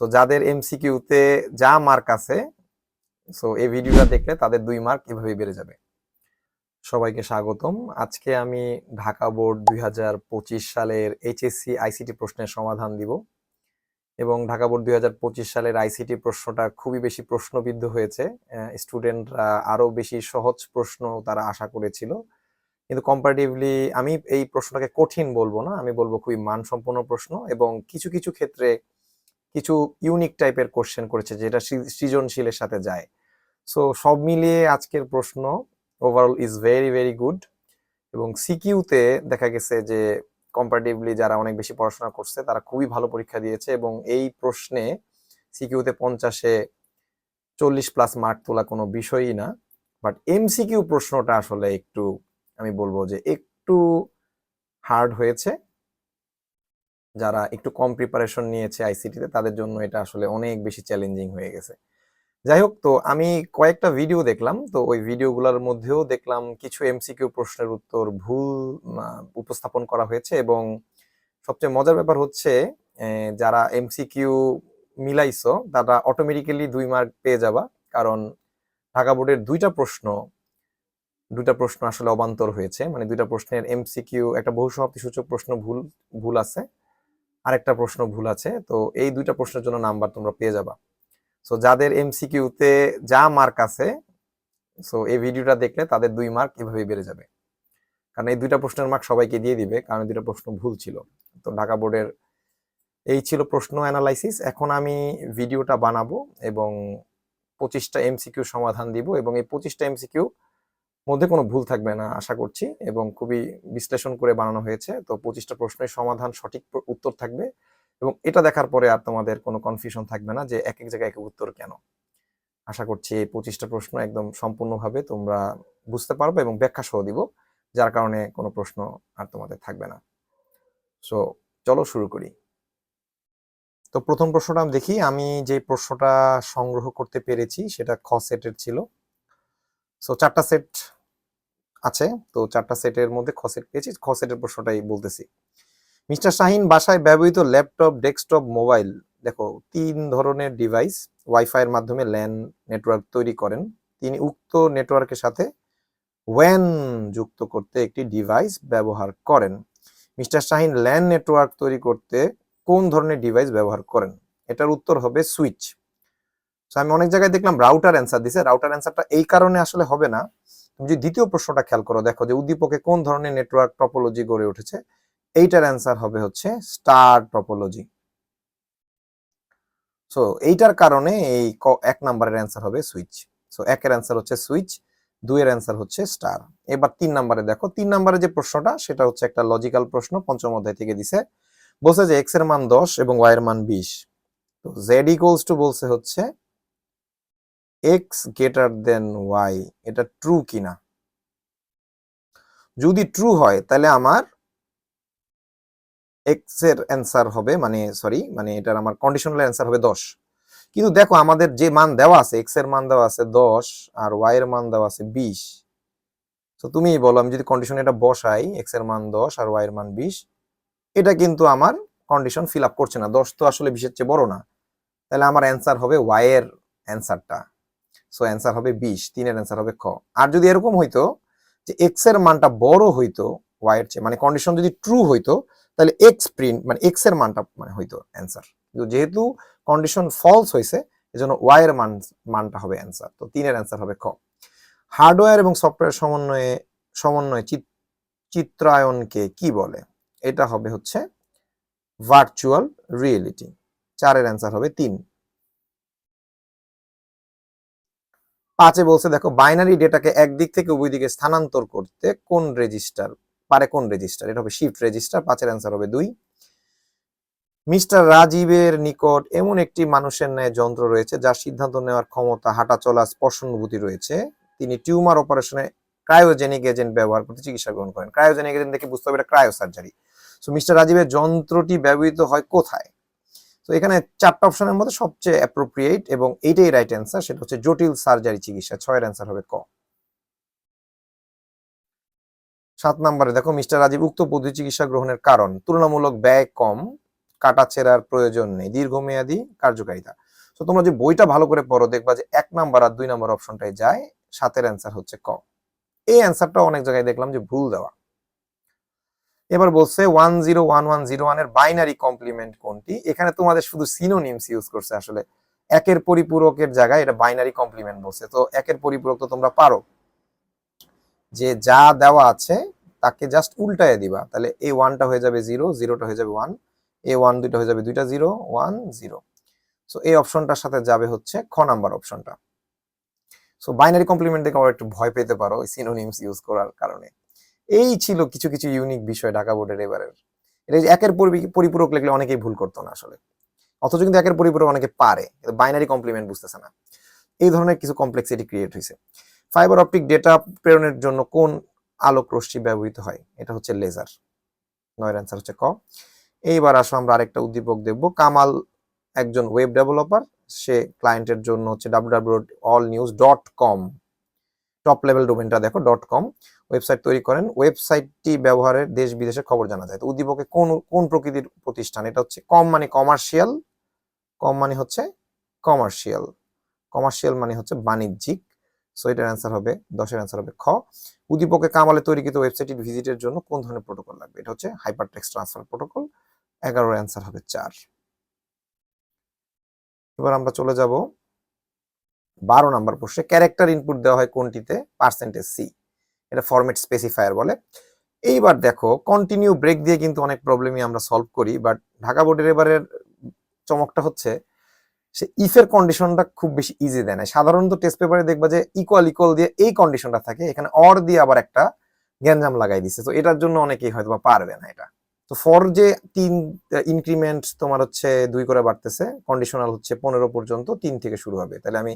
So যাদের এমসিকিউতে যা মার্ক আছে সো এই ভিডিওটা দেখলে তাদের দুই মার্ক এভাবেই বেড়ে যাবে। সবাইকে স্বাগতম। আজকে আমি ঢাকা বোর্ড দুই হাজার পঁচিশ সালের এইচএসসি আইসিটি প্রশ্নের সমাধান দিব এবং ঢাকা বোর্ড দুই হাজার পঁচিশ সালের আইসিটি প্রশ্নটা খুবই বেশি প্রশ্নবিদ্ধ হয়েছে। স্টুডেন্টরা আরও বেশি সহজ প্রশ্ন তারা আশা করেছিল। কিন্তু কম্পারেটিভলি আমি এই প্রশ্নটাকে কঠিন বলব না, আমি বলব খুবই মানসম্পন্ন প্রশ্ন এবং কিছু কিছু ক্ষেত্রে কিছু ইউনিক টাইপের কোশ্চেন করেছে, যেটা সৃজনশীলের সাথে যায়। সো সব মিলিয়ে আজকের প্রশ্ন overall is very very good এবং সিকিউতে দেখা গেছে যে কম্পারেটিভলি যারা অনেক বেশি পড়াশোনা করছে, তারা খুবই ভালো পরীক্ষা দিয়েছে এবং এই প্রশ্নে সিকিউতে পঞ্চাশে চল্লিশ প্লাস মার্ক তোলা কোনো বিষয়ই না। বাট এমসিকিউ প্রশ্নটা আসলে একটু, আমি বলব যে একটু হার্ড হয়েছে। যারা একটু কম প্রিপারেশন নিয়েছে আইসিটিতে তাদের জন্য এটা আসলে অনেক বেশি চ্যালেঞ্জিং হয়ে গেছে। যাই হোক, তো আমি কয়েকটা ভিডিও দেখলাম, তো ওই ভিডিওগুলোর মধ্যেও দেখলাম কিছু এমসিকিউ প্রশ্নের উত্তর ভুল উপস্থাপন করা হয়েছে এবং সবচেয়ে মজার ব্যাপার হচ্ছে যারা এমসিকিউ মিলাইছো, তারা অটোমেটিক্যালি দুই মার্ক পেয়ে যাবা, কারণ ঢাকা বোর্ডের দুইটা প্রশ্ন দুইটা প্রশ্ন আসলে অবান্তর হয়েছে। মানে দুইটা প্রশ্নের এমসিকিউ একটা বহু সমাপ্তি সূচক প্রশ্ন ভুল ভুল আছে। আরেকটা প্রশ্ন ভুল আছে। তো এই দুইটা প্রশ্নের জন্য নাম্বার তোমরা পেয়ে যাবা। সো যাদের এমসিকিউতে যা মার্ক আছে সো এই ভিডিওটা দেখলে তাদের দুই মার্ক এভাবেই বেড়ে যাবে। কারণ এই দুইটা প্রশ্নের মার্ক সবাইকে দিয়ে দিবে, কারণ দুইটা প্রশ্ন ভুল ছিল। তো ঢাকা বোর্ডের এই ছিল প্রশ্ন অ্যানালাইসিস এখন আমি ভিডিওটা বানাবো এবং পঁচিশটা এমসিকিউ সমাধান দিব এবং এই পঁচিশটা এমসিকিউ মধ্যে কোনো ভুল থাকবে না, আশা করছি এবং খুবই বিশ্লেষণ করে বানানো হয়েছে। তো পঁচিশটা প্রশ্নের সমাধান সঠিক উত্তর থাকবে এবং এটা দেখার পরে আর তোমাদের কোনো কনফিউশন থাকবে না যে এক এক জায়গায় এক উত্তর কেন। আশা করছি এই পঁচিশটা প্রশ্ন একদম সম্পূর্ণভাবে তোমরা বুঝতে পারবে এবং ব্যাখ্যা সহ দিব, যার কারণে কোনো প্রশ্ন আর তোমাদের থাকবে না। সো চলো শুরু করি। তো প্রথম প্রশ্নটা আমি দেখি, আমি যে প্রশ্নটা সংগ্রহ করতে পেরেছি সেটা খ সেটের ছিল। সো চারটা সেট আছে। তো চারটা সেটের মধ্যে খ সেট পেয়েছি। খ সেটের প্রশ্নটাই বলতেছি। মিস্টার শাহিন, বাসায় ব্যবহৃত ল্যাপটপ, ডেস্কটপ, মোবাইল, দেখো, তিন ধরনের ডিভাইস ওয়াইফাই এর মাধ্যমে ল্যান নেটওয়ার্ক তৈরি করেন। তিনি উক্ত নেটওয়ার্কের সাথে ওয়ান যুক্ত করতে একটি ডিভাইস ব্যবহার করেন। মিস্টার শাহিন ল্যান নেটওয়ার্ক তৈরি করতে কোন ধরনের ডিভাইস ব্যবহার করেন? এটার উত্তর হবে সুইচ আমি অনেক জায়গায় দেখলাম রাউটার অ্যান্সার দিছে। রাউটার অ্যান্সারটা এই কারণে আসলে হবে না। যদি দ্বিতীয় প্রশ্নটা খেয়াল করো, দেখো যে উদ্দীপকে কোন ধরনের নেটওয়ার্ক টপোলজি গড়ে উঠেছে? এইটার অ্যান্সার হবে হচ্ছে স্টার টপোলজি সো এইটার কারণে এই এক নাম্বারের অ্যান্সার হবে সুইচ সো একের অ্যান্সার হচ্ছে সুইচ দুইয়ের অ্যান্সার হচ্ছে স্টার এবার তিন নাম্বারে দেখো, তিন নাম্বারে যে প্রশ্নটা, সেটা হচ্ছে একটা লজিক্যাল প্রশ্ন, পঞ্চম অধ্যায় থেকে দিছে। বলছে যে এক্সের মান দশ এবং ওয়াই এর মান বিশ। তো জেড ইকুয়ালস টু বলছে হচ্ছে এক্স গ্রেটার দেন ওয়াই এটা ট্রু কিনা? যদি ট্রু হয়, তাহলে আমার এক্সের অ্যান্সার হবে মানে সরি মানে এটার আমার কন্ডিশনাল অ্যান্সার হবে দশ। কিন্তু দেখো, আমাদের যে মান দেওয়া আছে এক্সের মান দেওয়া আছে দশ, আর ওয়াই এর মান দেওয়া আছে বিশ। তো তুমিই বলো, আমি যদি কন্ডিশন এটা বসাই এক্সের মান দশ আর ওয়াই এর মান বিশ, এটা কিন্তু আমার কন্ডিশন ফিল আপ করছে না। দশ তো আসলে বিশের চেয়ে বড় না। তাহলে আমার অ্যান্সার হবে ওয়াই এর অ্যান্সারটা সো অ্যান্সার হবে বিশ, তিনের অ্যান্সার হবে খ আর যদি এরকম হইতো যে এক্সের মানটা বড় হইতো ওয়াই এর চেয়ে মানে কন্ডিশন যদি ট্রু হইতো, তাহলে এক্স প্রিন্ট মানে এক্সের মানটা মানে হইতো অ্যান্সার কিন্তু যেহেতু কন্ডিশন ফলস হয়েছে এজন্য ওয়াই এর মান, মানটা হবে অ্যান্সার তো তিনের অ্যান্সার হবে খ হার্ডওয়্যার এবং সফটওয়্যার সমন্বয়ে সমন্বয়ে চিত- চিত্রায়নকে কি বলে? এটা হবে হচ্ছে ভার্চুয়াল রিয়েলিটি চারের অ্যান্সার হবে তিন। পাঁচে বলছে, দেখো বাইনারি ডেটাকে একদিক থেকে উভয় দিকে স্থানান্তর করতে কোন রেজিস্টার পারে কোন রেজিস্টার এটা হবে শিফট রেজিস্টার পাঁচের অ্যান্সার হবে দুই। মিস্টার রাজীবের নিকট এমন একটি মানুষের ন্যায় যন্ত্র রয়েছে, যার সিদ্ধান্ত নেওয়ার ক্ষমতা, হাঁটা চলা স্পর্শানুভূতি রয়েছে। তিনি টিউমার অপারেশনে ক্রায়োজেনিক এজেন্ট ব্যবহার করতে চিকিৎসা গ্রহণ করেন। ক্রায়োজেনিক এজেন্ট দেখে বুঝতে হবে এটা ক্রায়ো সার্জারি সো মিস্টার রাজীবের যন্ত্রটি ব্যবহৃত হয় কোথায়? তো এখানে চারটা অপশনের মধ্যে সবচেয়ে অ্যাপ্রোপ্রিয়েট এবং এইটাই রাইট অ্যান্সার সেটা হচ্ছে জটিল সার্জারি চিকিৎসা, ছয়ের অ্যান্সার হবে ক। সাত নম্বরে দেখো, মিস্টার রাজীব, উক্ত পদ্ধতি চিকিৎসা গ্রহণের কারণ, তুলনামূলক ব্যয় কম, কাটা কাটাছেড়ার প্রয়োজন নেই, দীর্ঘমেয়াদী কার্যকারিতা। তো তোমরা যে বইটা ভালো করে পড়ো, দেখবা যে এক নাম্বার আর দুই নাম্বার অপশনটাই যায়, সাতের অ্যান্সার হচ্ছে ক। এই অ্যান্সারটা অনেক জায়গায় দেখলাম যে ভুল দেওয়া। এবার বলছে one zero one one zero ওয়ানের বাইনারি কমপ্লিমেন্ট কোনটি? এখানে তোমাদের শুধু সিনোনিমস ইউজ করছে আসলে। একের পরিপূরকের জায়গায় এটা বাইনারি কমপ্লিমেন্ট বলছে। তো একের পরিপূরক তো তোমরা পারো। যে যা দেওয়া আছে তাকে জাস্ট উল্টায় দিবা। তাহলে এই ওয়ানটা হয়ে যাবে জিরো জিরোটা হয়ে যাবে ওয়ান এ ওয়ান দুইটা হয়ে যাবে দুইটা জিরো ওয়ান জিরো সো এই অপশনটার সাথে যাবে হচ্ছে খ নাম্বার অপশনটা সো বাইনারি কমপ্লিমেন্ট দেখে একটু ভয় পেতে পারো সিনোনিমস ইউজ করার কারণে। এই ছিল কিছু কিছু ইউনিক বিষয় ঢাকা বোর্ডের এবারের। এটা একের পরিপূরক লিখলে অনেকেই ভুল করতো না আসলে। অথচ কিন্তু একের পরিপূরক অনেকে পারে। বাইনারি কমপ্লিমেন্ট বুঝতেছে না। এই ধরনের কিছু কমপ্লেক্সিটি ক্রিয়েট হয়েছে ফাইবার অপটিক ডেটা প্রেরণের জন্য কোন আলোক রশ্মি ব্যবহৃত হয়? এটা হচ্ছে লেজার নয়ের অ্যান্সার হচ্ছে ক। এইবার আসো আমরা আরেকটা উদ্দীপক দেখব। কামাল একজন ওয়েব ডেভেলপার সে ক্লায়েন্টের জন্য হচ্ছে W all news dot com top level ডোমেনটা দেখো ডট কম ওয়েবসাইট তৈরি করেন। ওয়েবসাইটটি ব্যবহারের দেশ বিদেশের খবর জানা যায়। তো উদ্দীপকে কোন কোন প্রকৃতির প্রতিষ্ঠান? এটা হচ্ছে কম মানে কমার্শিয়াল কম মানে হচ্ছে কমার্শিয়াল কমার্শিয়াল মানে হচ্ছে বাণিজ্যিক। সো এটার অ্যান্সার হবে, দশের অ্যান্সার হবে খ। উদ্দীপকে কামালে তৈরিকৃত ওয়েবসাইটটি ভিজিটের জন্য কোন ধরনের প্রোটোকল লাগবে? এটা হচ্ছে হাইপার টেক্সট ট্রান্সফার প্রোটোকল এগারোর অ্যান্সার হবে চার। এবার আমরা চলে যাব বারো নাম্বার প্রশ্নে ক্যারেক্টার ইনপুট দেওয়া হয় কোনটিতে? পার্সেন্টেজ সি এটা ফরম্যাট স্পেসিফায়ার বলে। এইবার দেখো কন্টিনিউ ব্রেক দিয়ে কিন্তু অনেক প্রবলেমই আমরা সলভ করি বাট ঢাকা বোর্ডের এবারের চমকটা হচ্ছে, সে ইফের কন্ডিশনটা খুব বেশি ইজি দেয় না সাধারণত টেস্ট পেপারে দেখবা যে ইকুয়াল ইকুয়াল দিয়ে এই কন্ডিশনটা থাকে, এখানে অর দিয়ে আবার একটা গ্যাঞ্জাম লাগাই দিছে। তো এটার জন্য অনেকেই হয়তো বা পারবে না এটা। তো ফর যে তিন ইনক্রিমেন্ট তোমার হচ্ছে দুই করে বাড়তেছে কন্ডিশনাল হচ্ছে পনেরো পর্যন্ত তিন থেকে শুরু হবে। তাহলে আমি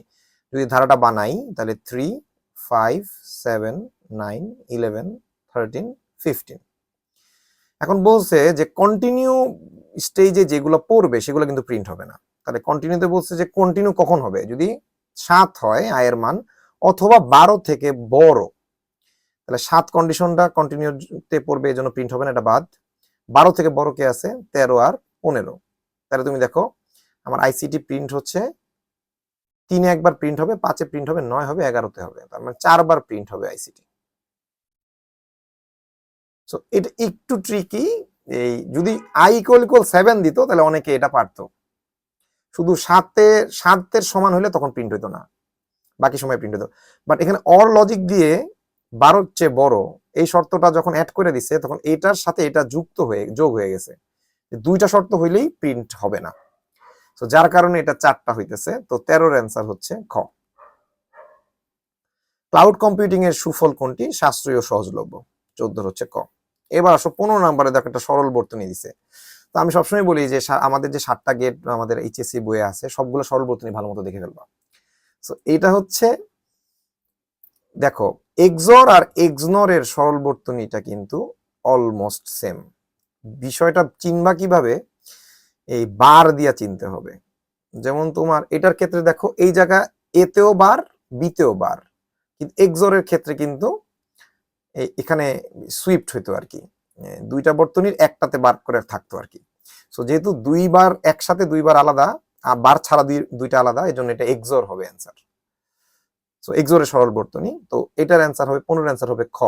যদি ধারাটা বানাই, তাহলে three five seven nine eleven thirteen fifteen এখন বলছে যে কন্টিনিউ স্টেজে যেগুলো পড়বে, সেগুলো কিন্তু প্রিন্ট হবে না। তাহলে কন্টিনিউতে বলছে যে কন্টিনিউ কখন হবে? যদি সাত হয় আয়ের মান, অথবা বারো থেকে বড়। তাহলে সাত কন্ডিশনটা কন্টিনিউতে পড়বে এই জন্য প্রিন্ট হবে না, এটা বাদ। বারো থেকে বড় কে আছে? তেরো আর পনেরো। তাহলে তুমি দেখো, আমার আইসিটি প্রিন্ট হচ্ছে তিনে একবার প্রিন্ট হবে, পাঁচে প্রিন্ট হবে, নয় হবে, এগারোতে হবে। তার মানে চারবার প্রিন্ট হবে আইসিটি সো এটা একটু ট্রিকি এই যদি আই ইকুয়াল ইকুয়াল সেভেন দিত, তাহলে অনেকে এটা পারতো। শুধু সাতে, সাতের সমান হলে তখন প্রিন্ট হইতো না। বাকি সময় প্রিন্ট হতো বাট এখানে অর লজিক দিয়ে বারোর চেয়ে বড়, এই শর্তটা যখন অ্যাড করে দিছে, তখন এটার সাথে এটা যুক্ত হয়ে, যোগ হয়ে গেছে। দুইটা শর্ত হইলেই প্রিন্ট হবে না। তো যার কারণে এটা চারটা হইতেছে, তো তেরোর অ্যান্সার হচ্ছে খ। ক্লাউড কম্পিউটিং এর সুফল কোনটি? সাশ্রয়ী ও সহজলভ্য। চোদ্দ হচ্ছে ক। এবার আসো, পনেরো নাম্বারে দেখো একটা সরল বর্তনী দিছে। তো আমি সবসময় বলি যে আমাদের যে সাতটা গেট আমাদের এইচএসসি বইয়ে আছে, সবগুলো সরল বর্তনী ভালো মতো দেখে ফেলবা। তো এটা হচ্ছে, দেখো, এক্সর আর এক্সনর এর সরল বর্তনীটা কিন্তু অলমোস্ট সেম বিষয়টা চিনবা কীভাবে? এই বার দিয়া চিনতে হবে। যেমন তোমার এটার ক্ষেত্রে দেখো, এই জায়গা এতেও বার, বিতেও বার। কিন্তু এক্সরের ক্ষেত্রে কিন্তু এখানে সুইফট হইতো আর কি। দুইটা বর্তনীর একটাতে বার করে থাকতো আর কি। সো যেহেতু দুইবার একসাথে দুইবার আলাদা, আর বার ছাড়া দুই, দুইটা আলাদা এই জন্য এটা এক্সর হবে অ্যান্সার সো এক্সরের সরল বর্তনী, তো এটার অ্যান্সার হবে, পনেরো অ্যান্সার হবে খ।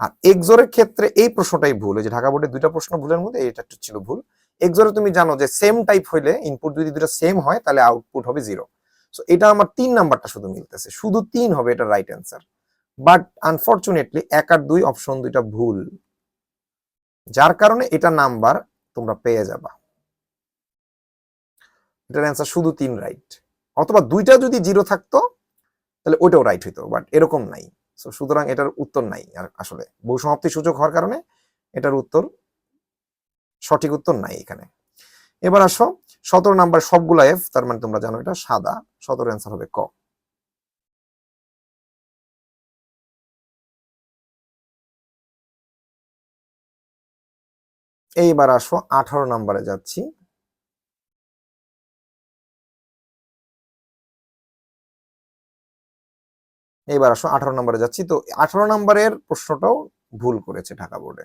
আর এক্সরের ক্ষেত্রে এই প্রশ্নটাই ভুল যে ঢাকা বোর্ডের দুইটা প্রশ্ন ভুলের মধ্যে, এটা একটু ছিল ভুল। এক্সরে তুমি জানো যে সেম টাইপ হইলে ইনপুট যদি দুটো সেম হয়, তাহলে আউটপুট হবে জিরো সো এটা আমার তিন নাম্বারটা শুধু মিলতেছে। শুধু তিন হবে এটা রাইট অ্যান্সার বাট আনফরচুনেটলি এক আর দুই অপশন দুইটা ভুল। যার কারণে এটা নাম্বার তোমরা পেয়ে যাবা। এটার অ্যান্সার শুধু তিন রাইট অথবা দুইটা যদি জিরো থাকতো, তাহলে ওইটাও রাইট হইতো বাট এরকম নাই। সো সুতরাং এটার উত্তর নাই আর আসলে। বহু সমাপ্তি সূচক হওয়ার কারণে এটার উত্তর সঠিক উত্তর নাই এখানে। এবার আসো, সতেরো নাম্বার সবগুলা এফ তার মানে তোমরা জানো এটা সাদা, সতেরো অ্যান্সার হবে ক। এইবার আসো, আঠারো নাম্বারে যাচ্ছি। এইবার আসো, আঠারো নম্বরে যাচ্ছি। তো আঠারো নম্বরের প্রশ্নটাও ভুল করেছে ঢাকা বোর্ডে।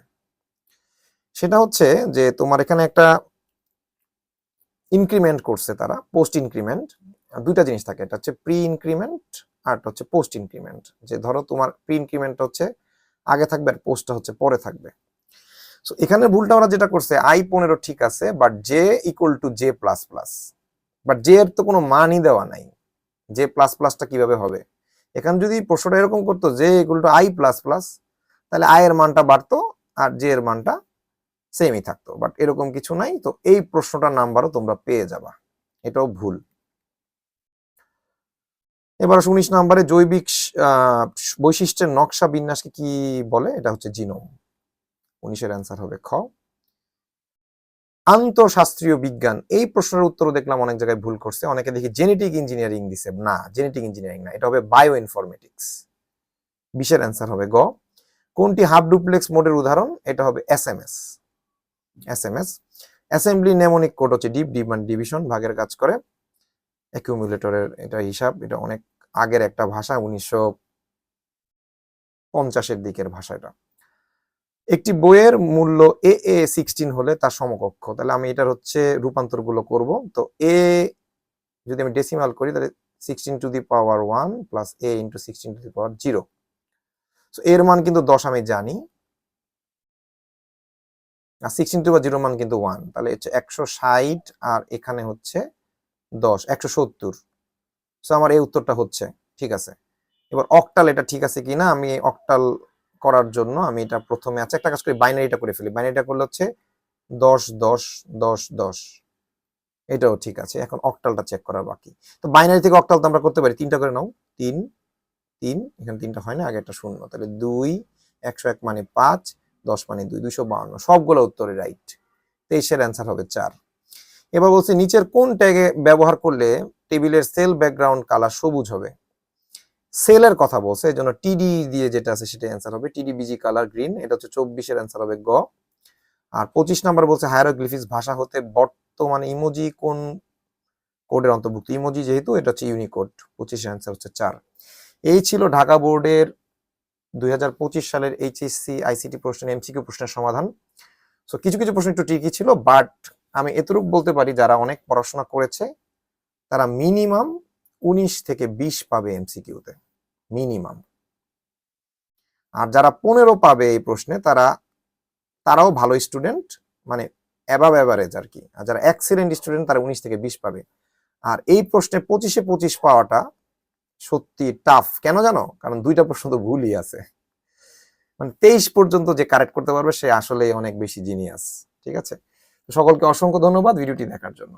সেটা হচ্ছে যে তোমার এখানে একটা ইনক্রিমেন্ট করছে তারা পোস্ট ইনক্রিমেন্ট দুইটা জিনিস থাকে, এটা হচ্ছে প্রি ইনক্রিমেন্ট আর হচ্ছে পোস্ট ইনক্রিমেন্ট যে ধরো তোমার প্রি ইনক্রিমেন্ট হচ্ছে আগে থাকবে আর পোস্টটা হচ্ছে পরে থাকবে। সো এখানে ভুলটা ওরা যেটা করছে আই পনেরো ঠিক আছে but J equal to J plus plus but J এর তো কোনো মানই দেওয়া নাই। জে প্লাস প্লাসটা কীভাবে হবে? এখানে যদি প্রশ্নটা এরকম করতো J equal to I plus plus তাহলে আই এর মানটা বাড়তো আর জে এর মানটা সেমই থাকতো বাট এরকম কিছু নাই। তো এই প্রশ্নটার নাম্বারও তোমরা পেয়ে যাবা। এটাও ভুল। এবার উনিশ নাম্বারে, জৈবিক বৈশিষ্ট্যের নকশা বিন্যাসকে কি বলে? এটা হচ্ছে জিনোম। উনিশের অ্যান্সার হবে খ। আন্তঃশাস্ত্রীয় বিজ্ঞান। এই প্রশ্নের উত্তর দেখলাম অনেক জায়গায় ভুল করছে। অনেকে দেখি জেনেটিক ইঞ্জিনিয়ারিং দিছে। না জেনেটিক ইঞ্জিনিয়ারিং না, এটা হবে বায়ো ইনফরমেটিক্স বিশের অ্যান্সার হবে গ। কোনটি হাফ ডুপ্লেক্স মোডের উদাহরণ? এটা হবে S M S S M S assembly mnemonic code হচ্ছে ডিপ ডিপ মানে ডিভিশন ভাগের কাজ করে। অ্যাকিউমুলেটরের এটা হিসাব, এটা অনেক আগের একটা ভাষা, উনিশশো পঞ্চাশের দিকের ভাষা এটা। একটি বইয়ের মূল্য এ এ সিক্সটিন হলে তার সমকক্ষ। তাহলে আমি এটার হচ্ছে রূপান্তরগুলো করব। তো এ যদি আমি ডেসিমাল করি, তাহলে sixteen to the power one plus A into sixteen to the power zero এর মান কিন্তু দশ আমি জানি। সিক্সটিন টু বা জিরো মান কিন্তু ওয়ান তাহলে হচ্ছে একশো ষাট আর এখানে হচ্ছে দশ, একশো সত্তর। সো আমার এই উত্তরটা হচ্ছে, ঠিক আছে? এবার অক্টাল এটা ঠিক আছে কিনা? আমি অক্টাল করার জন্য আমি এটা প্রথমে আছে, একটা কাজ করি বাইনারিটা করে ফেলি। বাইনারিটা করলে হচ্ছে দশ দশ দশ দশ। এটাও ঠিক আছে, এখন অক্টালটা চেক করার বাকি। তো বাইনারি থেকে অক্টাল তো আমরা করতে পারি, তিনটা করে নাও। তিন তিন, এখানে তিনটা হয় না, আগে একটা শূন্য। তাহলে দুই, একশো এক মানে পাঁচ দশ মানে দুই, দুইশো বাউন্ন। সবগুলো উত্তরে রাইট তেইশের অ্যান্সার হবে চার। এবার বলছি নিচের কোন ট্যাগে ব্যবহার করলে টেবিলের সেল ব্যাকগ্রাউন্ড কালার সবুজ হবে? সেলের কথা বলছে, এই জন্য টিডি দিয়ে যেটা আছে সেটা অ্যান্সার হবে। টিডি বিজি কালার গ্রিন এটা হচ্ছে চব্বিশের অ্যান্সার হবে গ। আর পঁচিশ নাম্বার বলছে হায়ারোগ্লিফিক্স ভাষা হতে বর্তমানে ইমোজি কোন কোডের অন্তর্ভুক্ত? ইমোজি যেহেতু, এটা হচ্ছে ইউনিকোড পঁচিশের অ্যান্সার হচ্ছে চার। এই ছিল ঢাকা বোর্ডের দুই হাজার পঁচিশ সালের এইচএসসি আইসিটি প্রশ্ন এমসিকিউ প্রশ্নের সমাধান। সো কিছু কিছু প্রশ্ন একটু ট্রিকি ছিল বাট আমি এতটুকু বলতে পারি, যারা অনেক পড়াশোনা করেছে, তারা মিনিমাম উনিশ থেকে বিশ পাবে এমসিকিউতে মিনিমাম আর যারা পনেরো পাবে এই প্রশ্নে, তারা, তারাও ভালো স্টুডেন্ট মানে অ্যাবাব অ্যাভারেজ আর কি। আর যারা এক্সিলেন্ট স্টুডেন্ট তারা উনিশ থেকে বিশ পাবে। আর এই প্রশ্নে পঁচিশে পঁচিশ পাওয়াটা সত্যি টাফ কেন জানো? কারণ দুইটা প্রশ্ন তো ভুলই আছে। মানে তেইশ পর্যন্ত যে কারেক্ট করতে পারবে, সে আসলে অনেক বেশি জিনিয়াস ঠিক আছে? সকলকে অসংখ্য ধন্যবাদ ভিডিওটি দেখার জন্য।